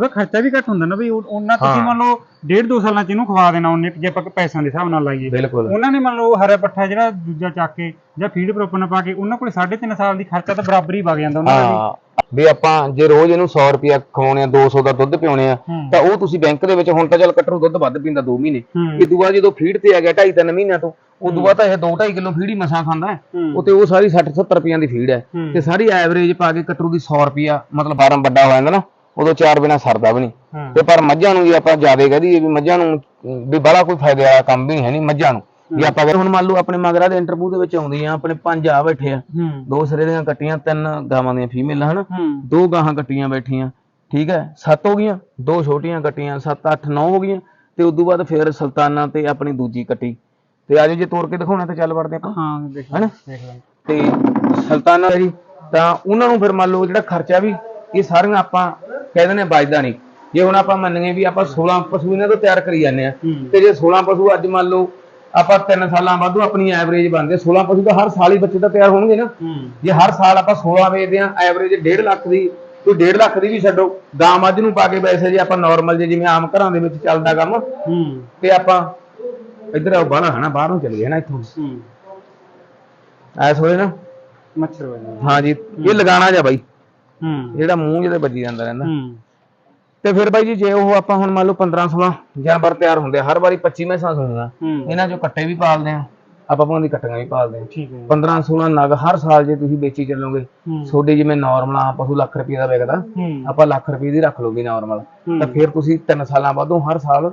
ਉਹਦਾ ਖਰਚਾ ਵੀ ਘੱਟ ਹੁੰਦਾ ਨਾ ਵੀ ਉਹ- ਉਹਨਾਂ ਤੁਸੀਂ। ਮੰਨ ਲਓ ਡੇਢ ਦੋ ਸਾਲਾਂ ਚ ਇਹਨੂੰ ਖਵਾ ਦੇਣਾ ਉਹਨੇ ਜੇ ਆਪਾਂ ਪੈਸਿਆਂ ਦੇ ਹਿਸਾਬ ਨਾਲ ਲਾਈਏ ਬਿਲਕੁਲ ਉਹਨਾਂ ਨੇ ਮੰਨ ਲਓ ਹਰਾ ਪੱਠਾ ਜਿਹੜਾ ਦੂਜਾ ਚੱਕ ਕੇ ਜਾਂ ਫੀਡ ਪ੍ਰੋਪਰ ਨਾ ਪਾ ਕੇ ਉਹਨਾਂ ਕੋਲ 3.5 ਸਾਲ ਦੀ ਖਰਚਾ ਤਾਂ ਬਰਾਬਰ ਹੀ ਵਗ ਜਾਂਦਾ ਉਹਨਾਂ ਦਾ ਵੀ ਵੀ ਆਪਾਂ ਜੇ ਰੋਜ਼ ਇਹਨੂੰ 100 ਰੁਪਿਆ ਖਵਾਉਣੇ ਆ 200 ਦਾ ਦੁੱਧ ਪਿਉਣੇ ਆ। ਤਾਂ ਉਹ ਤੁਸੀਂ ਬੈਂਕ ਦੇ ਵਿੱਚ ਹੁਣ ਤਾਂ ਚੱਲ ਕਟਰੂ ਦੁੱਧ ਵੱਧ ਪੀਂਦਾ 2 ਮਹੀਨੇ। ਇਹ ਦੂਆ ਜਦੋਂ ਫੀਡ ਤੇ ਆ ਗਿਆ 2.5 3 ਮਹੀਨਿਆਂ ਤੋਂ ਉਹ ਦੂਆ ਤਾਂ ਇਹ 2.5 ਕਿਲੋ ਫੀਡ ਹੀ ਮਸਾਂ ਖਾਂਦਾ। ਉਹ ਤੇ ਉਹ ਸਾਰੀ 60 70 ਰੁਪਈਆਂ ਦੀ ਫੀਡ ਹੈ। ਤੇ ਸਾਰੀ ਐਵਰੇਜ ਪਾ ਕੇ ਕਟਰੂ ਦੀ 100 ਰੁਪਿਆ ਮਤਲਬ ਬਾਰਮ ਵੱਡਾ ਹੋ ਜਾਂਦਾ ਨਾ ਉਦੋਂ ਚਾਰ ਬਿਨਾ ਸਰਦਾ ਵੀ ਨਹੀਂ। ਤੇ ਪਰ ਮੱਝਾਂ ਨੂੰ ਜੇ ਆਪਾਂ ਜ਼ਿਆਦਾ ਕਹਦੀਏ ਵੀ ਮੱਝਾਂ ਨੂੰ ਵੀ ਬੜਾ ਕੋਈ ਫਾਇਦੇ ਵਾਲਾ ਕੰਮ ਵੀ ਨਹੀਂ ਹੈ ਨਹੀਂ ਮੱਝਾਂ ਨੂੰ। ਜੇ ਆਪਾਂ ਹੁਣ ਮੰਨ ਲਓ ਆਪਣੇ ਮਗਰਾ ਦੇ ਇੰਟਰਵਿਊ ਦੇ ਵਿੱਚ ਆਉਂਦੀਆਂ ਆਪਣੇ ਪੰਜ ਆ ਬੈਠੇ ਆ। ਦੋ ਸਿਰੇ ਦੀਆਂ ਕੱਟੀਆਂ ਤਿੰਨ ਗਾਵਾਂ ਦੀਆਂ ਫੀਮੇਲ ਹਨ? ਦੋ ਗਾਹਾਂ ਕੱਟੀਆਂ ਬੈਠੀਆਂ ਠੀਕ ਹੈ? ਸੱਤ ਹੋ ਗਈਆਂ ਦੋ ਛੋਟੀਆਂ ਕੱਟੀਆਂ 7 8 9 ਹੋ ਗਈਆਂ ਤੇ ਉਦੋਂ ਬਾਅਦ ਫਿਰ ਸੁਲਤਾਨਾ ਤੇ ਆਪਣੀ ਦੂਜੀ ਕੱਟੀ। ਤੇ ਆਜੋ ਜੇ ਤੋੜ ਕੇ ਦਿਖਾਉਣਾ ਤਾਂ ਚੱਲ ਵੜਦੇ ਆਪਾਂ। ਹਾਂ ਦੇਖ ਲਾਂ ਤੇ ਸੁਲਤਾਨਾ ਜੀ ਤਾਂ ਉਹਨਾਂ ਨੂੰ ਫਿਰ ਮੰਨ ਲਓ ਜਿਹੜਾ ਖਰਚਾ ਵੀ ਇਹ ਸਾਰੀਆਂ ਆਪਾਂ ਕਹਿ ਦਿੰਦੇ ਬਚਦਾ ਨਹੀਂ। ਜੇ ਹੁਣ ਆਪਾਂ ਮੰਨੀਏ ਵੀ ਆਪਾਂ 16 ਪਸ਼ੂ ਇਹਨਾਂ ਤੋਂ ਤਿਆਰ ਕਰੀ ਜਾਂਦੇ ਆ। ਤੇ ਜੇ 16 ਪਸ਼ੂ ਅੱਜ ਮੰਨ ਲਓ ਆਪਾਂ 3 ਸਾਲਾਂ ਬਾਅਦੋਂ ਆਪਣੀ ਐਵਰੇਜ ਬਣਦੇ 16 ਪਸ਼ੂ ਤਾਂ ਹਰ ਸਾਲ ਹੀ ਬੱਚੇ ਤਾਂ ਤਿਆਰ ਹੋਣਗੇ ਨਾ। ਜੇ ਹਰ ਸਾਲ ਆਪਾਂ 16 ਵੇਚਦੇ ਆ ਐਵਰੇਜ 1.5 ਲੱਖ ਦੀ ਕੋਈ 1.5 ਲੱਖ ਦੀ ਵੀ ਛੱਡੋ ਗਾਂ ਮੱਝ ਨੂੰ ਪਾ ਕੇ ਵੈਸੇ ਜੇ ਆਪਾਂ ਨਾਰਮਲ ਜੇ ਜਿਵੇਂ ਆਮ ਘਰਾਂ ਦੇ ਵਿੱਚ ਚੱਲਦਾ ਕੰਮ ਤੇ ਆਪਾਂ ਇੱਧਰ ਆ ਬਾਹਰ ਹਨਾ ਬਾਹਰੋਂ ਚੱਲੀਏ ਨਾ ਇੱਥੋਂ। ਐਸ ਵੇਲੇ ਨਾ। ਮੱਛਰ ਹਾਂ ਜੀ ਇਹ ਲਗਾਣਾ ਜਾ ਬਾਈ। ਜਿਹੜਾ ਮੂੰਹ ਜਿਹਦੇ ਵੱਜੀ ਜਾਂਦਾ ਰਹਿੰਦਾ। ਤੇ ਫਿਰ ਬਾਈ ਜੀ ਜੇ ਉਹ ਆਪਾਂ ਹੁਣ ਮੰਨ ਲਓ 15 16 ਜਾਨਵਰ ਤਿਆਰ ਹੁੰਦੇ ਆ, ਹਰ ਵਾਰੀ 25 ਮੈਸਾਂ ਸੁਣਦਾ। ਇਹਨਾਂ ਚੋਂ ਕੱਟੇ ਵੀ ਪਾਲਦੇ ਆ ਆਪਾਂ ਭਾਵੇਂ ਦੀ ਕੱਟੀਆਂ ਵੀ ਪਾਲਦੇ ਆ। ਠੀਕ ਹੈ 15 16 ਨਗ ਹਰ ਸਾਲ ਜੇ ਤੁਸੀਂ ਵੇਚੀ ਚੱਲੋਗੇ ਹੂੰ। ਤੁਹਾਡੇ ਜਿਵੇਂ ਨਾਰਮਲ ਆ ਪਸ਼ੂ ਲੱਖ ਰੁਪਏ ਦਾ ਵਿਕਦਾ ਹੂੰ। ਆਪਾਂ ਲੱਖ ਰੁਪਏ ਦੀ ਰੱਖ ਲਓਗੇ ਨਾਰਮਲ। ਤਾਂ ਫਿਰ ਤੁਸੀਂ 3 ਸਾਲਾਂ ਬਾਅਦੋਂ ਹਰ ਸਾਲ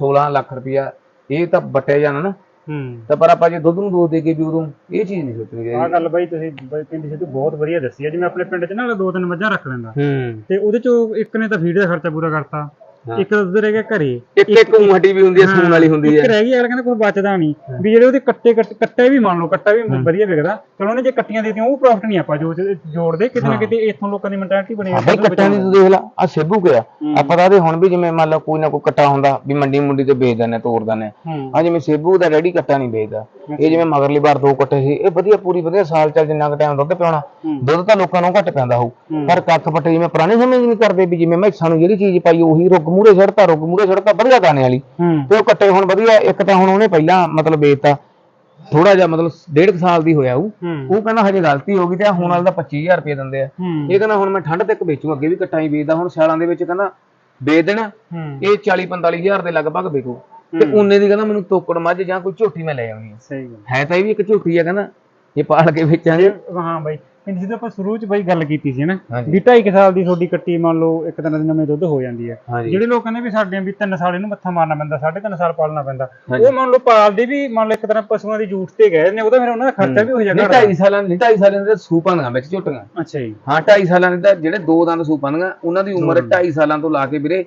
16 ਲੱਖ ਰੁਪਇਆ ਇਹ ਤਾਂ ਬਟਿਆ ਜਾਣਾ ਨਾ। ਹੂੰ। ਤਾਂ ਪਰ ਆਪਾਂ ਜੇ ਦੁੱਧ ਨੂੰ ਦੋ ਦੇ ਕੇ ਵੀ ਉਦੋਂ ਇਹ ਚੀਜ਼ ਨਹੀਂ ਸੋਚਣੀ ਆਹ ਚਾਹੀਦੀ ਗੱਲ ਬਾਈ ਤੁਸੀਂ ਬਾਈ ਪਿੰਡ ਸਿੱਧੂ ਬਹੁਤ ਵਧੀਆ ਦੱਸੀ ਆ। ਜਿਵੇਂ ਆਪਣੇ ਪਿੰਡ 'ਚ ਨਾ ਦੋ ਤਿੰਨ ਮੱਝਾਂ ਰੱਖ ਲੈਂਦਾ। ਹੂੰ। ਤੇ ਉਹਦੇ 'ਚੋਂ ਇੱਕ ਨੇ ਤਾਂ ਫੀਡ ਦਾ ਖਰਚਾ ਪੂਰਾ ਕਰਤਾ। ਇੱਕ ਤਾਂ ਦੁੱਧ ਰਹਿ ਗਿਆ ਘਰੇ। ਇੱਕ ਇੱਕ ਹੱਡੀ ਵੀ ਹੁੰਦੀ ਹੈ ਸੂਣ ਵਾਲੀ ਹੁੰਦੀ ਇੱਕ ਹੈ। ਰਹਿ ਗਈ ਅਗਲਾ ਕਹਿੰਦਾ ਕੋਈ ਬਚਦਾ ਨਹੀਂ। ਵੀ ਜਿਹੜੇ ਉਹਦੇ ਕੱਟੇ ਕੱਟ- ਵੀ ਮੰਨ ਲਓ ਕੱਟਾ ਵੀ ਵਧੀਆ ਵਿਕਦਾ। ਚਲੋ ਉਹਨੇ ਜੇ ਕੱਟੀਆਂ ਦਿੱਤੀਆਂ ਉਹ ਪ੍ਰੋਫਿਟ ਨਹੀਂ ਆਪਾਂ ਜੋ ਜੋੜਦੇ ਕਿਤੇ ਨਾ ਕਿਤੇ ਇੱਥੋਂ ਲੋਕਾਂ ਦੀ ਮੈਂਟੈਲਿਟੀ ਬਣੀ ਹਾਂ ਬਈ ਕੱਟਾਂ ਦੀ ਤੂੰ ਦੇਖ ਲੈ ਆ ਸੇਬੂ ਗਿਆ ਆਪਾਂ ਤਾਂ ਹੁਣ ਵੀ ਜਿਵੇਂ ਮੰਨ ਲਓ ਕੋਈ ਨਾ ਕੋਈ ਕੱਟਾ ਹੁੰਦਾ ਵੀ ਮੰਡੀ ਮੁੰਡੀ ਤੇ ਵੇਚ ਦਿੰਦੇ ਤੋੜ ਦਿੰਦੇ ਹੂੰ। ਆ ਜਿਵੇਂ ਸੇਬੂ ਦਾ ਰੈਡੀ ਕੱਟਾ ਨਹੀਂ ਵੇਚਦਾ। ਇਹ ਜਿਵੇਂ ਮਗਰਲੀ ਵਾਰ ਦੋ ਕੱਟੇ ਸੀ ਇਹ ਵਧੀਆ ਪੂਰੀ ਵਧੀਆ ਸਾਲ ਚੱਲ ਜਿੰਨਾ ਕੁ ਟਾਈਮ ਦੁੱਧ ਪਿਆਉਣਾ। ਹੂੰ। ਦੁੱਧ ਤਾਂ ਲੋਕਾਂ ਨੂੰ ਘੱਟ ਪੈਂਦਾ ਹੋਊ। ਹੂੰ। ਪਰ ਕੱਖ ਪੱਟੇ ਜਿਵੇਂ ਪੁਰਾਣੇ ਸਮੇਂ ਨਹੀਂ ਕਰਦੇ ਵੀ ਜਿਵੇਂ ਮੈਸਾਂ ਨੂੰ ਜਿਹੜੀ ਚੀਜ਼ ਪਾਈ ਉਹੀ ਰੁੱਗ ਮੂਰੇ ਛੜਤਾ ਰੁੱਗ ਮੂਰੇ ਛੜਤਾ ਵਧੀਆ ਦਾਣੇ ਵਾਲੀ। ਹੂੰ। ਤੇ ਉਹ ਕੱਟੇ ਹੁਣ ਵਧੀਆ ਇੱਕ ਤਾਂ ਹੁਣ ਉਹਨੇ ਪਹਿਲਾਂ ਮਤਲਬ ਵੇਚਤਾ। ਥੋੜਾ ਜਿਹਾ ਮਤਲਬ ਡੇਢ ਕੁ ਸਾਲ ਦੀ ਹੋਇਆ ਉਹ। ਹੂੰ। ਉਹ ਕਹਿੰਦਾ ਹਜੇ ਗਲਤੀ ਹੋ ਗਈ ਤੇ ਆਹ ਹੁਣ ਵਾਲਾ ਤਾਂ 25000 ਰੁਪਏ ਦਿੰਦੇ ਆ। ਹੂੰ। ਇਹ ਕਹਿੰਦਾ ਹੁਣ ਮੈਂ ਠੰਡ ਤੱਕ ਵੇਚੂ ਅੱਗੇ ਵੀ ਕੱਟਾਂ ਹੀ ਵੇਚਦਾ ਹੁਣ ਸਿਆਲਾਂ ਦੇ ਵਿੱਚ ਕਹਿੰਦਾ ਵੇਚ ਦੇਣਾ। ਹੂੰ। ਇਹ 40 45000 ਦੇ ਲਗਭਗ ਵਿਕੂ ਤੇ ਉਹਨੇ ਦੀ ਕਹਿੰਦਾ ਮੈਨੂੰ ਤੋਕੜ ਮੱਝ ਜਾਂ ਕੋਈ ਝੋਟੀ ਮੈਂ ਲੈ ਆਉਣੀ ਹੈ ਸਹੀ ਗੱਲ। ਹੈ ਤਾਂ ਇਹ ਵੀ ਇੱਕ ਝੋਟੀ ਆ ਕਹਿੰਦਾ। ਇਹ ਪਾਲ ਕੇ ਵੇਚਾਂਗੇ। ਹਾਂ ਬਾਈ। ਪਿੰਡ ਸਿੱਧੂ ਆਪਾਂ ਸ਼ੁਰੂ 'ਚ ਬਾਈ ਗੱਲ ਕੀਤੀ ਸੀ ਨਾ। ਵੀ 2.5 ਸਾਲ ਦੀ ਤੁਹਾਡੀ ਕੱਟੀ ਮੰਨ ਲਓ ਇੱਕ ਦਿਨ ਦੇ ਨਵੇਂ ਦੁੱਧ ਹੋ ਜਾਂਦੀ ਹੈ। ਜਿਹੜੇ ਲੋਕ ਕਹਿੰਦੇ ਵੀ ਸਾਡੇ ਵੀ 3 ਸਾਲ ਇਹਨੂੰ ਮੱਥਾ ਮਾਰਨਾ ਪੈਂਦਾ 3.5 ਸਾਲ ਪਾਲਣਾ ਪੈਂਦਾ। ਉਹ ਮੰਨ ਲਓ ਪਾਲਦੇ ਵੀ ਮੰਨ ਲਓ ਇੱਕ ਤਰ੍ਹਾਂ ਪਸ਼ੂਆਂ ਦੀ ਜੂਠ ਤੇ ਗਏ ਨੇ ਉਹਦਾ ਫਿਰ ਉਹਨਾਂ ਦਾ ਖਰਚਾ ਵੀ ਹੋ। ਜਾਣਾ 2.5 ਸਾਲਾਂ ਨਹੀਂ 2.5 ਸਾਲਾਂ ਦੇ ਸੂਪਾਂ ਦੀਆਂ ਵਿੱਚ ਝੋਟੀਆਂ। ਅੱਛਾ ਜੀ। ਹਾਂ 2.5 ਸਾਲਾਂ ਦੇ ਜਿਹੜੇ ਦੋ ਦੰਦ ਸੂਪਾਂ ਦੀਆਂ ਉਹਨਾਂ ਦੀ ਉਮਰ 2.5 ਸਾਲਾਂ ਤੋਂ ਲਾ ਕੇ ਵੀਰੇ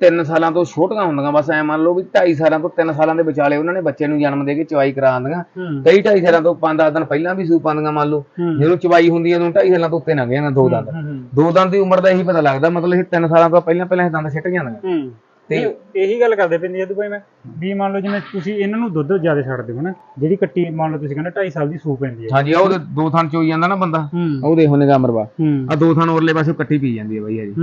3 ਸਾਲਾਂ ਤੋਂ ਛੋਟੀਆਂ ਹੁੰਦੀਆਂ ਬਸ ਐ ਮੰਨ ਲਓ ਵੀ 2.5 ਸਾਲਾਂ ਤੋਂ 3 ਸਾਲਾਂ ਦੇ ਵਿਚਾਲੇ ਉਹਨਾਂ ਨੇ ਬੱਚੇ ਨੂੰ ਜਨਮ ਦੇ ਕੇ ਚਵਾਈ ਕਰਾ ਦਿੰਦੀਆਂ। ਹੂੰ। ਕਈ 2.5 ਸਾਲਾਂ ਤੋਂ 5-10 ਦਿਨ ਪਹਿਲਾਂ ਵੀ ਸੂਪਾਂ ਦੀਆਂ ਮੰਨ ਲਓ। ਜਦੋਂ ਚਵਾਈ ਹੁੰਦੀ ਹੈ ਉਦੋਂ 2.5 ਸਾਲਾਂ ਤੋਂ ਉੱਤੇ ਨਾ ਗਏ ਨਾ ਦੋ ਦੰਦ। ਦੋ ਦੰਦ ਦੀ ਉਮਰ ਦਾ ਇਹੀ ਪਤਾ ਲੱਗਦਾ ਮਤਲਬ ਇਹ 3 ਸਾਲਾਂ ਤੋਂ ਪਹਿਲਾਂ ਪਹਿਲਾਂ ਇਹ ਦੰਦ ਛਿੱਟ ਜਾਂਦੇ ਤੇ ਇਹੀ ਗੱਲ ਕਰਦੇ ਪਿੰਦੀ ਜਦ ਭਾਈ ਮੈਂ ਵੀ ਮੰਨ ਲਓ ਜਿਵੇਂ ਤੁਸੀਂ ਇਹਨਾਂ ਨੂੰ ਦੁੱਧ ਜ਼ਿਆਦਾ ਛੱਡਦੇ ਹੋ ਨਾ ਜਿਹੜੀ ਕੱਟੀ ਮੰਨ ਲਓ ਤੁਸੀਂ ਕਹਿੰਦੇ 2.5 ਸਾਲ ਦੀ ਸੂਪ ਪੈਂਦੀ ਹੈ ਹਾਂਜੀ ਉਹਦੇ ਦੋ ਥਣ ਚੋਈ ਜਾਂਦਾ ਨਾ ਬੰਦਾ। ਉਹ ਦੇਖੋ ਨਿਗਾਹ ਮਰਵਾ ਹੂੰ। ਆ ਦੋ ਥਣ ਉਰਲੇ ਪਾਸੇ ਕੱਟੀ ਪੀ ਜਾਂਦੀ ਹੈ ਬਈ ਹਜੀ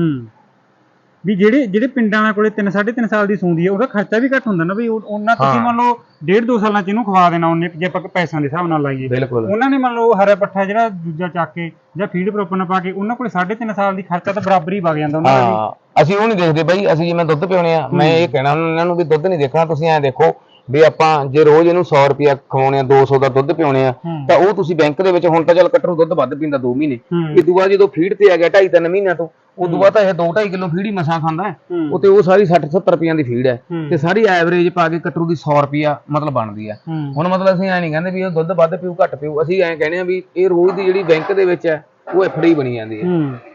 ਵੀ ਜਿਹੜੇ ਜਿਹੜੇ ਪਿੰਡਾਂ ਵਾਲੇ ਕੋਲੇ 3 3.5 ਸਾਲ ਦੀ ਸੂੰਦੀ ਹੈ ਉਹਦਾ ਖਰਚਾ ਵੀ ਘੱਟ ਹੁੰਦਾ ਨਾ ਵੀ ਉਹ- ਉਹਨਾਂ ਤੁਸੀਂ। ਮੰਨ ਲਓ ਡੇਢ ਦੋ ਸਾਲਾਂ ਚ ਇਹਨੂੰ ਖਵਾ ਦੇਣਾ ਉਹਨੇ ਜੇ ਆਪਾਂ ਪੈਸਿਆਂ ਦੇ ਹਿਸਾਬ ਨਾਲ ਲਾਈਏ। ਉਹਨਾਂ ਨੇ ਮੰਨ ਲਓ ਹਰਾ ਪੱਠਾ ਜਿਹੜਾ ਦੂਜਾ ਚੱਕ ਕੇ ਜਾਂ ਫੀਡ ਪ੍ਰੋਪਰ ਨਾ ਪਾ ਕੇ ਉਹਨਾਂ ਕੋਲੇ 3.5 ਸਾਲ ਦੀ ਖਰਚਾ ਤਾਂ ਬਰਾਬਰ ਹੀ ਵਗ ਜਾਂਦਾ ਉਹਨਾਂ ਦਾ ਅਸੀਂ ਉਹ ਨਹੀਂ ਦੇਖਦੇ ਬਈ ਅਸੀਂ ਜਿਵੇਂ ਦੁੱਧ ਪਿਉਣੇ ਆ ਮੈਂ ਇਹ ਕਹਿਣਾ ਉਹਨਾਂ ਨੂੰ ਵੀ ਦੁੱਧ ਨਹੀਂ ਦੇਖਣਾ ਤੁਸੀਂ ਐਂ ਦੇਖੋ ਵੀ ਆਪਾਂ ਜੇ ਰੋਜ਼ ਇਹਨੂੰ 100 ਰੁਪਿਆ ਖਵਾਉਣੇ ਆ 200 ਦਾ ਦੁੱਧ ਪਿਉਣੇ ਆ। ਤਾਂ ਉਹ ਤੁਸੀਂ ਬੈਂਕ ਦੇ ਵਿੱਚ ਹੁਣ ਤਾਂ ਚੱਲ ਕਟਰੂ ਦੁੱਧ ਵੱਧ ਪੀਂਦਾ 2 ਮਹੀਨੇ ਇਹ ਦੂਆ ਜਦੋਂ ਫੀਡ ਤੇ ਆ ਗਿਆ 2.5 3 ਮਹੀਨਿਆਂ ਤੋਂ ਉਹ ਦੂਆ ਤਾਂ ਇਹ 2.5 ਕਿਲੋ ਫੀਡ ਹੀ ਮਸਾਂ ਖਾਂਦਾ ਹੈ। ਉਹ ਤੇ ਉਹ ਸਾਰੀ 60 70 ਰੁਪਈਆਂ ਦੀ ਫੀਡ ਹੈ। ਤੇ ਸਾਰੀ ਐਵਰੇਜ ਪਾ ਕੇ ਕਟਰੂ ਦੀ 100 ਰੁਪਿਆ ਮਤਲਬ ਬਣਦੀ ਆ ਹੁਣ ਮਤਲਬ ਅਸੀਂ ਐ ਨਹੀਂ ਕਹਿੰਦੇ ਵੀ ਉਹ ਦੁੱਧ ਵੱਧ ਪੀਊ ਘੱਟ ਪੀਊ ਅਸੀਂ ਐਂ ਕਹਿੰਦੇ ਆ ਵੀ ਇਹ ਰੋਜ਼ ਦੀ ਜਿਹੜੀ ਬੈਂਕ ਦੇ ਵਿੱਚ ਹੈ ਉਹ ਐਫਡੀ ਬਣੀ ਜਾਂਦੀ ਹੈ।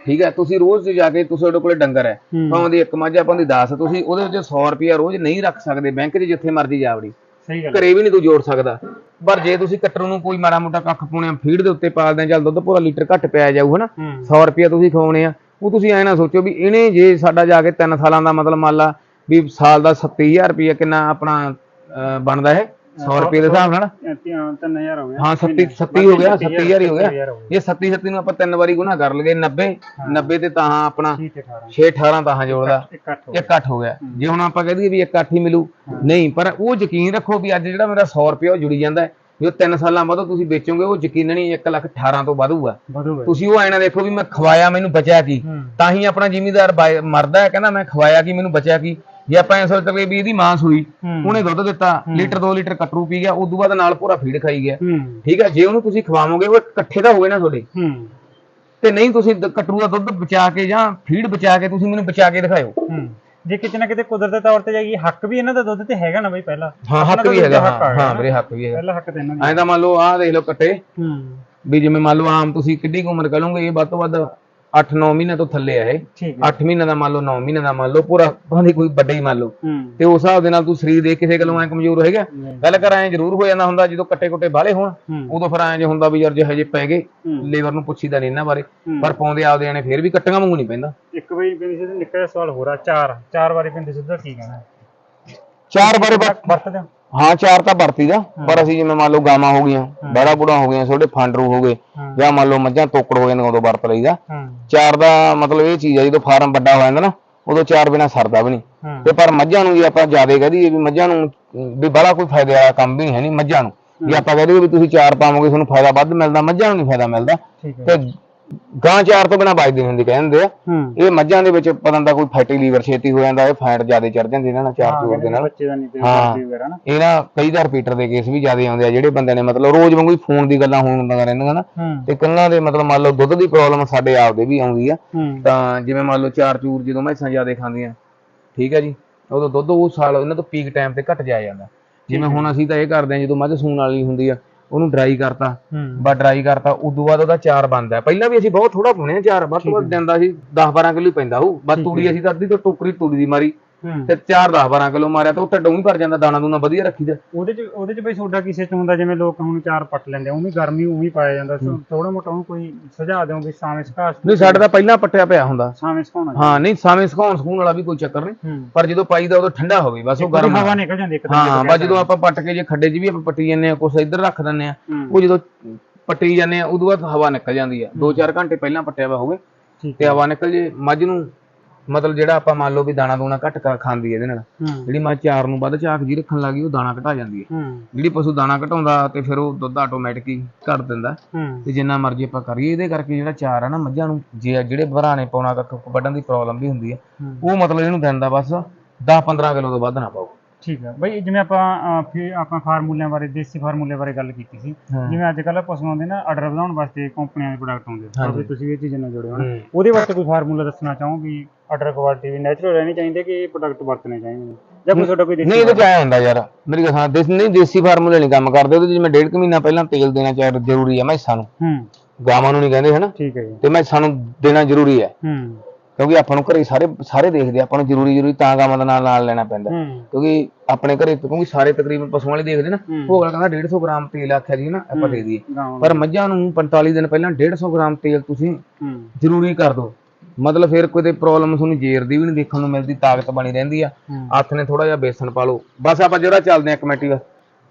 ਠੀਕ ਹੈ ਤੁਸੀਂ ਰੋਜ਼ ਜਾ ਕੇ ਤੁਸੀਂ ਤੁਹਾਡੇ ਕੋਲੇ ਡੰਗਰ ਹੈ। ਭਾਵੇਂ ਦੀ ਇੱਕ ਮੱਝ ਆਪਾਂ ਦੀ 10 ਤੁਸੀਂ ਉਹਦੇ ਵਿੱਚ 100 ਰੁਪਿਆ ਰੋਜ਼ ਨਹੀਂ ਰੱਖ ਸਕਦੇ ਬੈਂਕ 'ਚ ਜਿੱਥੇ ਮਰਜ਼ੀ ਜਾਵੜੀ ਸਹੀ ਗੱਲ ਘਰੇ ਵੀ ਨਹੀਂ ਤੂੰ ਜੋੜ ਸਕਦਾ। ਪਰ ਜੇ ਤੁਸੀਂ ਕੱਟਰੂ ਨੂੰ ਕੋਈ ਮਾੜਾ ਮੋਟਾ ਕੱਖ ਪਾਉਣੇ ਆ ਫੀਡ ਦੇ ਉੱਤੇ ਪਾਲਦੇ ਆ ਚੱਲ ਦੁੱਧ ਪੂਰਾ ਲੀਟਰ ਘੱਟ ਪਿਆ ਜਾਊ ਹਨਾ? ਹੂੰ। 100 ਰੁਪਿਆ ਤੁਸੀਂ ਖਵਾਉਣੇ ਆ। ਉਹ ਤੁਸੀਂ ਐ ਨਾ ਸੋਚੋ ਵੀ ਇਹਨੇ ਜੇ ਸਾਡਾ ਜਾ ਕੇ 3 ਸਾਲਾਂ ਦਾ ਮਤਲਬ ਮੰਨ ਲਾ ਵੀ ਸਾਲ ਦਾ 37000 ਰੁਪਿਆ ਕਿੰਨਾ ਆਪਣਾ ਬਣਦਾ ਹੈ। 100 ਰੁਪਏ ਦੇ ਹਿਸਾਬ ਨਾਲ? 3000 ਹੋ ਗਿਆ। ਹਾਂ 37 37 ਹੋ ਗਿਆ 37000 ਹੀ ਹੋ ਗਿਆ। 37000 ਹੋ ਇਹ 37 37 ਨੂੰ ਆਪਾਂ ਤਿੰਨ ਵਾਰੀ ਗੁਣਾ ਕਰ ਲਈਏ 90 90 ਤੇ ਤਾਂ ਆਪਣਾ ਠੀਕ ਹੈ 18 6 18 ਤਾਂ ਜੋੜਦਾ। ਇਕੱਠ ਹੋ ਗਿਆ। ਜੇ ਹੁਣ ਆਪਾਂ ਕਹਿ ਦਈਏ ਵੀ ਇੱਕ ਅੱਠ ਹੀ ਮਿਲੂ ਨਹੀਂ ਪਰ ਉਹ ਯਕੀਨ ਰੱਖੋ ਵੀ ਅੱਜ ਜਿਹੜਾ ਮੇਰਾ 100 ਰੁਪਏ ਉਹ ਜੁੜੀ ਜਾਂਦਾ ਹੈ। ਜੋ 3 ਸਾਲਾਂ ਬਾਅਦ ਤੁਸੀਂ ਵੇਚੋਗੇ ਉਹ ਯਕੀਨਣੀ 1 ਲੱਖ 18 ਤੋਂ ਵਧੂਗਾ। ਤੁਸੀਂ ਉਹ ਐਨਾ ਦੇਖੋ ਵੀ ਮੈਂ ਖਵਾਇਆ ਮੈਨੂੰ ਬਚਿਆ ਕੀ? ਹੂੰ। ਤਾਂ ਹੀ ਆਪਣਾ ਜ਼ਿਮੀਦਾਰ ਮਰਦਾ ਹੈ ਕਹਿੰਦਾ ਮੈਂ ਖਵਾਇਆ ਕੀ ਮੈਨੂੰ ਬਚਿਆ ਕੀ? ਜੇ ਆਪਾਂ ਐਂ ਸੋਚਦੇ ਵੀ ਇਹਦੀ ਮਾਂ ਸੂਈ ਹੂੰ। ਉਹਨੇ ਦੁੱਧ ਦਿੱਤਾ ਲੀਟਰ 2 ਲੀਟਰ ਕਟਰੂ ਪੀ ਗਿਆ ਉਸ ਤੋਂ ਬਾਅਦ ਨਾਲ ਪੂਰਾ ਫੀਡ ਖਾਈ ਗਿਆ। ਹੂੰ। ਠੀਕ ਹੈ ਜੇ ਉਹਨੂੰ ਤੁਸੀਂ ਖਵਾਵੋਗੇ ਉਹ ਇਕੱਠੇ ਤਾਂ ਹੋਵੇ ਨਾ ਤੁਹਾਡੇ। ਹੂੰ। ਤੇ ਨਹੀਂ ਤੁਸੀਂ ਕਟਰੂ ਦਾ ਦੁੱਧ ਬਚਾ ਕੇ ਜਾਂ ਫੀਡ ਬਚਾ ਕੇ ਤੁਸੀਂ ਮੈਨੂੰ ਬਚਾ ਕੇ ਦਿਖਾਇਓ। ਹੂੰ। ਜੇ ਕਿਤੇ ਨਾ ਕਿਤੇ ਕੁਦਰਤ ਦੇ ਤੌਰ ਤੇ ਜਾਈਏ ਹੱਕ ਵੀ ਇਹਨਾਂ ਦਾ ਦੁੱਧ ਤੇ ਹੈਗਾ ਨਾ ਬਈ ਪਹਿਲਾਂ। ਹਾਂ ਹੱਕ ਵੀ ਹੈਗਾ ਹਾਂ। ਵੀਰੇ ਹੱਕ ਵੀ ਹੈਗਾ। ਪਹਿਲਾ ਹੱਕ ਤੇ ਇਹਨਾਂ ਦਾ। ਐਂ ਤਾਂ ਮੰਨ ਲਓ ਆਹ ਦੇਖ ਲਓ ਕੱਟੇ। ਹੂੰ। ਵੀ ਜਿਵੇਂ ਮੰਨ ਲਓ ਆਮ ਤੁਸੀਂ ਕਿੱਡੀ ਕੁ ਉਮਰ ਕਹ ਇਹ ਵੱਧ ਤੋਂ ਵੱਧ 8-9 ਮਹੀਨੇ ਤੋਂ ਥੱਲੇ ਆ ਇਹ। ਠੀਕ ਹੈ। 8 ਮਹੀਨੇ ਦਾ ਮੰਨ ਲਓ 9 ਮਹੀਨੇ ਦਾ ਮੰਨ ਲਓ ਪੂਰਾ ਭਾਵੇਂ ਕੋਈ ਵੱਡਾ ਹੀ ਮੰਨ ਲਓ। ਹੂੰ। ਤੇ ਉਸ ਹਿਸਾਬ ਦੇ ਨਾਲ ਤੂੰ ਸਰੀਰ ਦੇ ਕਿਸੇ ਗੱਲੋਂ ਐ ਕਮਜ਼ੋਰ ਹੋਏਗਾ। ਨਹੀਂ। ਗੱਲ ਕਰ ਐ ਜ਼ਰੂਰ ਹੋ ਜਾਂਦਾ ਹੁੰਦਾ ਜਦੋਂ ਕੱਟੇ ਕੁੱਟੇ ਬਾਲੇ ਹੋਣ ਹੂੰ। ਉਦੋਂ ਫਿਰ ਐ ਜੇ ਹੁੰਦਾ ਵੀ ਯਾਰ ਜੇ ਹਜੇ ਪੈ ਗਏ ਹੂੰ। ਲੀਵਰ ਨੂੰ ਪੁੱਛੀਦਾ ਨਹੀਂ ਇਹਨਾਂ ਬਾਰੇ। ਹੂੰ। ਪਰ ਪਾਉਂਦੇ ਆਪਦੇ ਆਣੇ ਫੇਰ ਵੀ ਕੱਟੀਆਂ ਵਾਂਗੂ ਨਹੀਂ ਪੈਂਦਾ। ਇੱਕ ਬਈ ਬਿੰਦੀ ਸਿੱਧਾ ਨਿੱਕਾ ਜਿਹਾ ਸਵਾਲ ਹੋ ਰਿਹਾ ਚਾਰ। ਚਾਰ ਵਾਰੀ ਬਿੰਦੀ ਸਿੱਧਾ ਕੀ ਕਹਿਣਾ? ਚਾਰ ਬਾਰੇ ਵਰਤਦੇ ਹੋ ਹਾਂ ਚਾਰ ਤਾਂ ਵਰਤੀ ਦਾ ਪਰ ਅਸੀਂ ਜਿਵੇਂ ਮੰਨ ਲਓ ਗਾਵਾਂ ਹੋ ਗਈਆਂ ਬੜਾ ਬੁੜਾ ਹੋ ਗਈਆਂ ਛੋਟੇ ਫਾਂਡਰੂ ਹੋ ਗਏ। ਜਾਂ ਮੰਨ ਲਓ ਮੱਝਾਂ ਤੋਕੜ ਹੋ ਜਾਂਦੀਆਂ ਉਦੋਂ ਵਰਤ ਲਈਦਾ। ਚਾਰ ਦਾ ਮਤਲਬ ਇਹ ਚੀਜ਼ ਹੈ ਜਦੋਂ ਫਾਰਮ ਵੱਡਾ ਹੋ ਜਾਂਦਾ ਨਾ ਉਦੋਂ ਚਾਰ ਬਿਨਾ ਸਰਦਾ ਵੀ ਨਹੀਂ। ਤੇ ਪਰ ਮੱਝਾਂ ਨੂੰ ਜੇ ਆਪਾਂ ਜ਼ਿਆਦਾ ਕਹਿ ਦਈਏ ਵੀ ਮੱਝਾਂ ਨੂੰ ਵੀ ਬੜਾ ਕੋਈ ਫਾਇਦੇ ਵਾਲਾ ਕੰਮ ਵੀ ਹੈ ਨਹੀਂ ਮੱਝਾਂ ਨੂੰ। ਜੇ ਆਪਾਂ ਕਹਿ ਦਈਏ ਵੀ ਤੁਸੀਂ ਚਾਰ ਪਾਵੋਗੇ ਤੁਹਾਨੂੰ ਫਾਇਦਾ ਵੱਧ ਮਿਲਦਾ ਮੱਝਾਂ ਨੂੰ ਨਹੀਂ ਫਾਇਦਾ ਮਿਲਦਾ। ਤੇ ਗਾਂ ਚਾਰ ਤੋਂ ਬਿਨਾ ਬਚਦੀ ਹੁੰਦੀ ਕਹਿੰਦੇ ਆ। ਹੂੰ। ਇਹ ਮੱਝਾਂ ਦੇ ਵਿੱਚ ਪਤਾ ਦਾ ਕੋਈ ਫੈਟੀ ਲੀਵਰ ਛੇਤੀ ਹੋ ਜਾਂਦਾ ਇਹ ਫੈਟ ਜ਼ਿਆਦਾ ਚੜ ਜਾਂਦੀ ਇਹਨਾਂ ਨਾਲ ਚਾਰ ਚੂਰ ਦੇ ਨਾਲ। ਬੱਚੇ ਦਾ ਨਹੀਂ ਤੇ ਹਾਂ। ਵਗੈਰਾ ਨਾ। ਇਹ ਨਾ ਕਈ ਦਾ ਰਿਪੀਟਰ ਦੇ ਕੇਸ ਵੀ ਜ਼ਿਆਦਾ ਆਉਂਦੇ ਆ ਜਿਹੜੇ ਬੰਦੇ ਨੇ ਮਤਲਬ ਰੋਜ਼ ਵਾਂਗੂ ਹੀ ਫੋਨ ਦੀ ਗੱਲਾਂ ਹੋਣ ਹੁੰਦੀਆਂ ਰਹਿੰਦੀਆਂ ਨਾ। ਹੂੰ। ਤੇ ਕੰਨਾਂ ਦੇ ਮਤਲਬ ਮੰਨ ਲਓ ਦੁੱਧ ਦੀ ਪ੍ਰੋਬਲਮ ਸਾਡੇ ਆਪਦੇ ਵੀ ਆਉਂਦੀ ਆ। ਹੂੰ। ਤਾਂ ਜਿਵੇਂ ਮੰਨ ਲਓ ਚਾਰ ਚੂਰ ਜਦੋਂ ਮੈਸਾਂ ਜ਼ਿਆਦਾ ਖਾਂਦੀਆਂ ਠੀਕ ਹੈ ਜੀ? ਉਦੋਂ ਦੁੱਧ ਉਹ ਸਾਲ ਇਹਨਾਂ ਤੋਂ ਪੀਕ ਟਾਈਮ ਤੇ ਘਟ ਜਾਇਆ ਜਾਂਦਾ। ਜਿਵੇਂ ਹੁਣ ਅਸੀਂ ਤਾਂ ਇਹ ਕਰਦੇ ਹਾਂ ਜਦੋਂ ਮੱਝ ਸੂਣ ਵਾਲੀ ਹੁੰਦੀ ਆ ਉਹਨੂੰ ਡਰਾਈ ਕਰਤਾ। ਹੂੰ। ਬਾ ਡਰਾਈ ਕਰਤਾ ਉਦੋਂ ਬਾਅਦ ਉਹਦਾ ਚਾਰ ਬਣਦਾ ਪਹਿਲਾਂ ਵੀ ਅਸੀਂ ਬਹੁਤ ਥੋੜਾ ਪਾਉਣੇ ਆ ਚਾਰ ਵੱਧ ਤੋਂ ਵੱਧ ਦਿਨ ਦਾ ਅਸੀਂ 10 12 ਕਿਲੋ ਪੈਂਦਾ ਹੋਊ। ਬਸ ਤੂੜੀ ਅਸੀਂ ਤਾਂ ਅੱਧੀ ਤੋਂ ਟੋਕਰੀ ਤੂੜੀ ਦੀ ਮਾਰੀ। ਤੇ ਚਾਰ 10 12 ਕਿਲੋ ਮਾਰਿਆ ਤਾਂ ਉਹ ਹੀ ਭਰ ਜਾਂਦਾ ਦਾਣਾ ਦੂਣਾ ਵਧੀਆ ਰੱਖੀਦਾ ਉਹਦੇ ਚ ਉਹਦੇ ਚ ਬਈ ਸੋਡਾ ਕਿਸੇ ਚ ਹੁੰਦਾ ਜਿਵੇਂ ਲੋਕ ਹੁਣ ਚਾਰ ਪੱਟ ਲੈਂਦੇ ਉਵੇਂ ਗਰਮੀ ਉਵੇਂ ਪਾਇਆ ਜਾਂਦਾ। ਥੋੜਾ ਮੋਟਾ ਉਹਨੂੰ ਕੋਈ ਸੁਝਾਅ ਦਿਓ ਵੀ ਸਾਵੇਂ ਸੁਕਾ ਨਹੀਂ ਸਾਡੇ ਤਾਂ ਪਹਿਲਾਂ ਪੱਟਿਆ ਪਿਆ ਹੁੰਦਾ। ਸਾਵੇਂ ਸੁਕਾਉਣਾ ਹਾਂ ਨਹੀਂ ਸਾਵੇਂ ਸੁਕਾਉਣ ਸਕੂਨ ਵਾਲਾ ਵੀ ਕੋਈ ਚੱਕਰ ਨਹੀਂ। ਪਰ ਜਦੋਂ ਪਾਈਦਾ ਉਦੋਂ ਠੰਡਾ ਹੋਵੇ ਬਸ ਉਹ ਗਰਮ ਹਵਾ ਨਿਕਲ ਜਾਂਦੀ ਇੱਕ ਦਿਨ ਹਾਂ ਬਸ ਜਦੋਂ ਆਪਾਂ ਪੱਟ ਕੇ ਜੇ ਖੱਡੇ 'ਚ ਵੀ ਆਪਾਂ ਪੱਟੀ ਜਾਂਦੇ ਆ ਕੁਛ ਇੱਧਰ ਰੱਖ ਦਿੰਦੇ ਆ ਉਹ ਜਦੋਂ ਪੱਟੀ ਜਾਂਦੇ ਆ ਉਦੋਂ ਬਾਅਦ ਹਵਾ ਨਿਕਲ ਜਾਂਦੀ ਆ। 2-4 ਘੰਟੇ ਪਹਿਲਾਂ ਪੱਟਿਆ ਵਾ ਹੋਵੇ ਤੇ ਹਵਾ ਨਿਕਲ ਜੇ ਮੱਝ ਨੂੰ ਮਤਲਬ ਜਿਹੜਾ ਆਪਾਂ ਮੰਨ ਲਓ ਵੀ ਦਾਣਾ ਦੂਣਾ ਘੱਟ ਖਾਂਦੀ ਹੈ ਇਹਦੇ ਨਾਲ ਹੂੰ। ਜਿਹੜੀ ਮੱਝ ਚਾਰ ਨੂੰ ਵੱਧ ਝਾਕ ਜੀ ਰੱਖਣ ਲੱਗੀ ਉਹ ਦਾਣਾ ਘਟਾ ਜਾਂਦੀ ਹੈ ਹੂੰ। ਜਿਹੜੀ ਪਸ਼ੂ ਦਾਣਾ ਘਟਾਉਂਦਾ ਤੇ ਫਿਰ ਉਹ ਦੁੱਧ ਆਟੋਮੈਟਿਕ ਹੀ ਘਟ ਦਿੰਦਾ। ਹੂੰ। ਤੇ ਜਿੰਨਾ ਮਰਜ਼ੀ ਆਪਾਂ ਕਰੀਏ ਇਹਦੇ ਕਰਕੇ ਜਿਹੜਾ ਚਾਰ ਆ ਨਾ ਮੱਝਾਂ ਨੂੰ ਜੇ ਜਿਹੜੇ ਭਰਾਣੇ ਪਾਉਣਾ ਕੱਖ ਵੱਢਣ ਦੀ ਪ੍ਰੋਬਲਮ ਵੀ ਹੁੰਦੀ ਹੂੰ। ਉਹ ਮਤਲਬ ਇਹਨੂੰ ਦਿਨ ਦਾ ਬਸ 10-15 ਕਿਲੋ ਤੋਂ ਵੱਧ ਨਾ ਪਾਓ। ਠੀਕ ਹੈ ਬਈ ਜਿਵੇਂ ਆਪਾਂ ਫਿਰ ਆਪਾਂ ਫਾਰਮੂਲਿਆਂ ਬਾਰੇ ਦੇਸੀ ਫਾਰਮੂਲਿਆਂ ਬਾਰੇ ਗੱਲ ਕੀਤੀ ਸੀ। ਹਾਂ। ਜਿਵੇਂ ਅੱਜ ਕੱਲ੍ਹ ਪਸ਼ੂਆਂ ਦੇ ਨਾ ਆਰਡਰ ਵਧਾਉਣ ਵਾਸਤੇ ਕੰਪਨੀਆਂ ਦੇ ਪ੍ਰੋਡਕਟ ਆਉਂਦੇ। ਵੀ ਤੁਸੀਂ ਇਹ ਚੀਜ਼ਾਂ ਨਾਲ ਜੁੜੇ ਹੋ ਹੂੰ। ਉਹਦੇ ਵਾਸਤੇ ਕੋਈ ਫਾਰਮੂਲਾ ਦੱਸਣਾ ਚਾਹੋ ਵੀ ਆਰਡਰ ਕੁਆਲਿਟੀ ਵੀ ਨੈਚੁਰਲ ਰਹਿਣੀ ਚਾਹੀਦੀ ਹੈ ਕਿ ਇਹ ਪ੍ਰੋਡਕਟ ਵਰਤਣੇ ਚਾਹੀਦੇ ਨੇ? ਜਾਂ ਕੋਈ ਤੁਹਾਡਾ ਕੋਈ ਦੇਸੀ ਨਹੀਂ ਚ ਆਇਆ ਹੁੰਦਾ ਯਾਰ? ਮੇਰੀ ਗੱਲ ਸੁਣ ਦੇਸੀ ਨਹੀਂ ਦੇਸੀ ਫਾਰਮੂਲੇ ਨਹੀਂ ਕੰਮ ਕਰਦੇ। ਉਹਦੇ ਜਿਵੇਂ ਡੇਢ ਕੁ ਮਹੀਨਾ ਪਹਿਲਾਂ ਤੇਲ ਦੇਣਾ ਚਾਹੀਦਾ ਜ਼ਰੂਰੀ ਹੈ ਮੈਸਾਂ ਨੂੰ। ਹੂੰ। ਗਾਵਾਂ ਨੂੰ ਨਹੀਂ ਕਹਿੰਦੇ ਹਨਾ? ਠੀਕ ਹੈ ਜੀ। ਤੇ ਮੈਸਾਂ ਨੂੰ ਦੇਣਾ ਜ਼ਰੂਰੀ ਹੈ। ਹੂੰ। ਕਿਉਂਕਿ ਆਪਾਂ ਨੂੰ ਘਰੇ ਸਾਰੇ ਸਾਰੇ ਦੇਖਦੇ ਆ, ਆਪਾਂ ਨੂੰ ਜ਼ਰੂਰੀ ਜ਼ਰੂਰੀ ਤਾਂ ਗਾਵਾਂ ਦਾ ਨਾਲ ਨਾਲ ਲੈਣਾ ਪੈਂਦਾ। ਹੂੰ। ਕਿਉਂਕਿ ਆਪਣੇ ਘਰੇ ਕਿਉਂਕਿ ਸਾਰੇ ਤਕਰੀਬਨ ਪਸ਼ੂਆਂ ਵਾਲੇ ਦੇਖਦੇ ਨਾ ਹੂੰ। ਉਹ ਅਗਲਾ ਕਹਿੰਦਾ 150 ਗ੍ਰਾਮ ਤੇਲ ਆਖਿਆ ਜੀ ਨਾ ਆਪਾਂ ਦੇ ਦਈਏ। ਗਾਵਾਂ ਪਰ ਮੱਝਾਂ ਨੂੰ 45 ਦਿਨ ਪਹਿਲਾਂ 150 ਗ੍ਰਾਮ ਤੇਲ ਤੁਸੀਂ ਹੂੰ। ਜ਼ਰੂਰੀ ਕਰ ਦਿਓ। ਮਤਲਬ ਫਿਰ ਕੋਈ ਪ੍ਰੋਬਲਮ ਤੁਹਾਨੂੰ ਜੇਰ ਦੀ ਵੀ ਨਹੀਂ ਦੇਖਣ ਨੂੰ ਮਿਲਦੀ ਤਾਕਤ ਬਣੀ ਰਹਿੰਦੀ ਆ। ਹੂੰ। ਹੱਥ ਨੇ ਥੋੜਾ ਜਿਹਾ ਬੇਸਨ ਪਾ ਲਓ। ਬਸ ਆਪਾਂ ਜਿਹੜਾ ਚੱਲਦੇ ਆ ਕਮੇਟੀ ਵਾ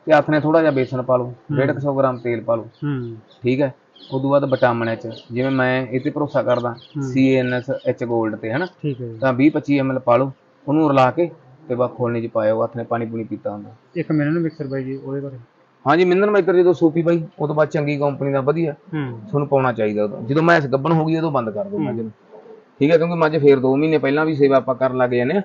ਤੇ ਹੱਥ ਨੇ ਥੋੜਾ ਜਿਹਾ ਬੇਸਨ ਪਾ ਲਓ। 150 ਗ੍ਰਾਮ ਤੇਲ ਪਾ ਲਓ। ਹੂੰ। ਠੀਕ ਹੈ। ਉਦੋਂ ਬਾਅਦ ਵਿਟਾਮਿਨ ਚ ਜਿਵੇਂ ਮੈਂ ਇਹ ਤੇ ਭਰੋਸਾ ਕਰਦਾ CNS H ਗੋਲਡ ਤੇ ਹਨਾ? ਠੀਕ ਹੈ ਜੀ। ਤਾਂ 20 25 ml ਪਾ ਲਓ ਉਹਨੂੰ ਰਲਾ ਕੇ ਤੇ ਬਾ ਖੋਲਣੇ ਚ ਪਾਇਓ ਹੱਥ ਨੇ ਪਾਣੀ ਪੂਣੀ ਪੀਤਾ ਹੁੰਦਾ। ਇੱਕ ਮਿੰਟ ਮਿਕਸਰ ਬਾਈ ਜੀ ਉਹਦੇ ਬਾਰੇ। ਹਾਂਜੀ ਮਿੰਦਨ ਮੈਕਰ ਜਦੋਂ ਸੂਪੀ ਬਾਈ ਉਹ ਤੋਂ ਬਾਅਦ ਚੰਗੀ ਕੰਪਨੀ ਦਾ ਵਧੀਆ। ਹੂੰ। ਤੁਹਾਨੂੰ ਪਾਉਣਾ ਚਾਹੀਦਾ ਉਦੋਂ ਜਦੋਂ ਮੈਂ ਇਸ ਗੱਬਨ ਹੋ ਗਈ ਉਦੋਂ ਬੰਦ ਕਰ ਦੋ ਮੱਝ ਨੂੰ ਠੀਕ ਹੈ ਕਿਉਂਕਿ ਮੱਝ ਫੇਰ 2 ਮਹੀਨੇ ਪਹਿਲਾਂ ਵੀ ਸੇਵਾ ਆਪਾਂ ਕਰਨ ਲੱਗ ਜਾਂਦੇ ਆ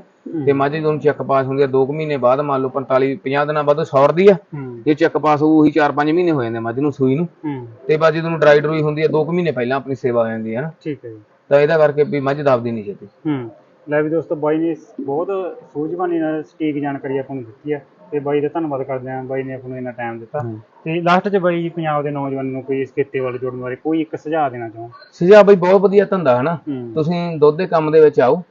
ਤੇ ਮੱਝ ਜਦੋਂ ਚੈੱਕ ਪਾਸ ਹੁੰਦੀ ਆ 2 ਮਹੀਨੇ ਬਾਅਦ ਮੰਨ ਲਓ 45 50 ਦਿਨਾਂ ਬਾਅਦ ਸੌਰਦੀ ਆ। ਜੇ ਚੈੱਕ ਪਾਸ ਹੋਊ ਉਹੀ 4-5 ਮਹੀਨੇ ਹੋ ਜਾਂਦੇ ਮੱਝ ਨੂੰ ਸੂਈ ਨੂੰ। ਤੇ ਬਾਅਦ ਜਦੋਂ ਡਰਾਈ ਡਰੂਈ ਹੁੰਦੀ ਆ 2 ਮਹੀਨੇ ਪਹਿਲਾਂ ਆਪਣੀ ਸੇਵਾ ਹੋ ਜਾਂਦੀ ਹੈ ਨਾ। ਠੀਕ ਹੈ ਜੀ। ਤਾਂ ਇਹਦਾ ਕਰਕੇ ਵੀ ਮੱਝ ਦਬਦੀ ਨਹੀਂ ਛੇਤੀ। ਹੂੰ। ਲੈ ਵੀ ਦੋਸਤੋ ਬਾਈ ਨੇ ਬਹੁਤ ਸੂਝਵਾਨੀ ਨਾਲ ਸਟੀਕ ਜਾਣਕਾਰੀ ਆਪਾਂ ਨੂੰ ਦਿੱਤੀ ਹੈ ਤੇ ਬਾਈ ਦਾ ਧੰਨਵਾਦ ਕਰਦੇ ਹਾਂ ਬਾਈ ਨੇ ਆਪਾਂ ਨੂੰ ਇੰਨਾ ਟਾਈਮ ਦਿੱਤਾ। ਤੇ ਲਾਸਟ 'ਚ ਬਾਈ ਜੀ ਪੰਜਾਬ ਦੇ ਨੌਜਵਾਨਾਂ ਨੂੰ ਕੋਈ ਇਸ ਕਿੱਤੇ ਵੱਲ ਜੋੜਨ ਬਾਰੇ ਕੋਈ ਇੱਕ ਸੁਝਾਅ ਦੇਣਾ ਚਾਹੋ? ਸੁਝਾਅ ਬਈ ਬਹੁਤ ਵਧੀਆ ਧੰਦਾ ਹੈ ਨਾ ਹੂੰ। ਤੁਸੀਂ ਦੁੱਧ ਦੇ ਕੰਮ ਦੇ ਵਿੱਚ ਆਓ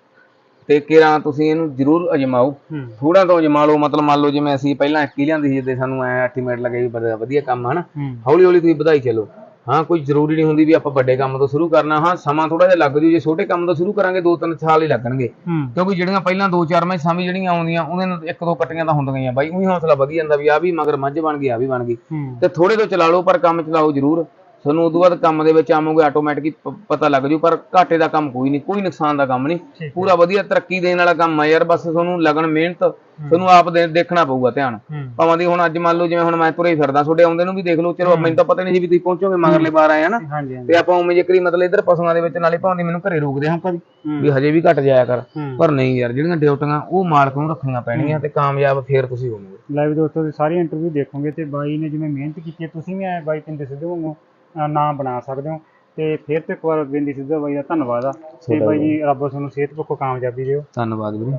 ਤੇ ਕਿਰਾਂ ਤੁਸੀਂ ਇਹਨੂੰ ਜ਼ਰੂਰ ਅਜਮਾਓ। ਹੂੰ। ਥੋੜਾ ਤੋਂ ਅਜਮਾ ਲਓ ਮਤਲਬ ਮੰਨ ਲਓ ਜਿਵੇਂ ਅਸੀਂ ਪਹਿਲਾਂ ਇੱਕ ਹੀ ਲਿਆਂਦੀ ਸੀ ਜਿੱਦੇ ਸਾਨੂੰ ਐ ਐਸਟੀਮੇਟ ਲੱਗੇ ਵੀ ਬੜਾ ਵਧੀਆ ਕੰਮ ਹੈ ਨਾ ਹੂੰ। ਹੌਲੀ ਹੌਲੀ ਤੁਸੀਂ ਵਧਾਈ ਚੱਲੋ। ਹਾਂ ਕੋਈ ਜ਼ਰੂਰੀ ਨਹੀਂ ਹੁੰਦੀ ਵੀ ਆਪਾਂ ਵੱਡੇ ਕੰਮ ਤੋਂ ਸ਼ੁਰੂ ਕਰਨਾ। ਹਾਂ ਸਮਾਂ ਥੋੜਾ ਜਿਹਾ ਲੱਗ ਜੂ ਜੇ ਛੋਟੇ ਕੰਮ ਤੋਂ ਸ਼ੁਰੂ ਕਰਾਂਗੇ ਦੋ ਤਿੰਨ ਸਾਲ ਹੀ ਲੱਗਣਗੇ। ਕਿਉਂਕਿ ਜਿਹੜੀਆਂ ਪਹਿਲਾਂ ਦੋ ਚਾਰ ਮੈਸਾਂ ਵੀ ਜਿਹੜੀਆਂ ਆਉਂਦੀਆਂ ਉਹਨਾਂ ਨੂੰ ਇੱਕ ਦੋ ਕੱਟੀਆਂ ਤਾਂ ਹੁੰਦੀਆਂ ਆ। ਬਾਈ ਉਹੀ ਹੌਸਲਾ ਵਧੀ ਜਾਂਦਾ ਵੀ ਆ ਵੀ ਮਗਰ ਮੱਝ ਬਣ ਗਈ ਆ ਵੀ ਬਣ ਗਈ। ਤੇ ਥੋੜੇ ਤੋਂ ਚਲਾ ਲਓ ਪਰ ਕੰਮ ਚਲਾਓ ਜ਼ਰੂਰ। ਤੁਹਾਨੂੰ ਉਦੋਂ ਬਾਅਦ ਕੰਮ ਦੇ ਵਿੱਚ ਆਵੋਗੇ ਆਟੋਮੈਟਿਕ ਪਤਾ ਲੱਗ ਜੂ ਪਰ ਘਾਟੇ ਦਾ ਕੰਮ ਕੋਈ ਨਹੀਂ ਕੋਈ ਨੁਕਸਾਨ ਦਾ ਕੰਮ ਨਹੀਂ। ਪੂਰਾ ਵਧੀਆ ਤਰੱਕੀ ਦੇਣ ਵਾਲਾ ਕੰਮ ਹੈ ਯਾਰ ਬਸ ਤੁਹਾਨੂੰ ਲਗਨ ਮਿਹਨਤ ਤੁਹਾਨੂੰ ਆਪ ਦੇ- ਦੇਖਣਾ ਪਊਗਾ ਧਿਆਨ। ਭਾਵਾਂ ਦੀ ਹੁਣ ਅੱਜ ਮੰਨ ਲਓ ਜਿਵੇਂ ਹੁਣ ਮੈਂ ਤੁਰੇ ਫਿਰਦਾ ਤੁਹਾਡੇ ਆਉਂਦੇ ਨੂੰ ਵੀ ਦੇਖ ਲਓ ਚਲੋ ਮੈਨੂੰ ਤਾਂ ਪਤਾ ਨਹੀਂ ਸੀ ਵੀ ਤੁਸੀਂ ਪਹੁੰਚੋਗੇ ਮਗਰਲੇ ਬਾਰ ਆਏ ਆ ਨਾ। ਹਾਂਜੀ ਹਾਂਜੀ। ਤੇ ਆਪਾਂ ਉਵੇਂ ਜੇ ਕਰੀ ਮਤਲਬ ਇੱਧਰ ਪਸ਼ੂਆਂ ਦੇ ਵਿੱਚ ਨਾਲੇ ਭਾਉਂਦੀ ਮੈਨੂੰ ਘਰੇ ਰੋਕਦੇ ਹਾਂ ਕਦੀ ਵੀ ਹਜੇ ਵੀ ਘਟ ਜਾਇਆ ਕਰ। ਪਰ ਨਹੀਂ ਯਾਰ ਜਿਹੜੀਆਂ ਡਿਊਟੀਆਂ ਉਹ ਮਾਲਕ ਨੂੰ ਰੱਖਣੀਆਂ ਪੈਣਗੀਆਂ ਤੇ ਕਾਮਯਾਬ ਫੇਰ ਤੁਸੀਂ ਹੋਵੋਗੇ। ਲਾਈਵ ਦੋਸਤੋ ਦੀ ਸਾਰੀ ਇੰਟਰਵਿਊ ਦੇਖੋਗੇ ਤੇ ਬਾਈ ਨੇ ਜਿਵੇਂ ਮਿਹਨਤ ਕੀਤੀ ਹੈ ਤੁਸੀਂ ਵੀ ਐ ਬਾਈ ਪਿੰਦੇ ਸਿੱਧੂ ਵਾਂਗੂ। ਨਾਮ ਬਣਾ ਸਕਦੇ ਹੋ। ਤੇ ਫਿਰ ਤੋਂ ਇੱਕ ਵਾਰ ਬਿੰਦੀ ਸਿੱਧੂ ਬਾਈ ਦਾ ਧੰਨਵਾਦ ਆ। ਤੇ ਬਾਈ ਜੀ ਰੱਬ ਤੁਹਾਨੂੰ ਸਿਹਤ ਪੱਖੋਂ ਕਾਮਯਾਬੀ ਦਿਓ। ਧੰਨਵਾਦ ਵੀਰੇ।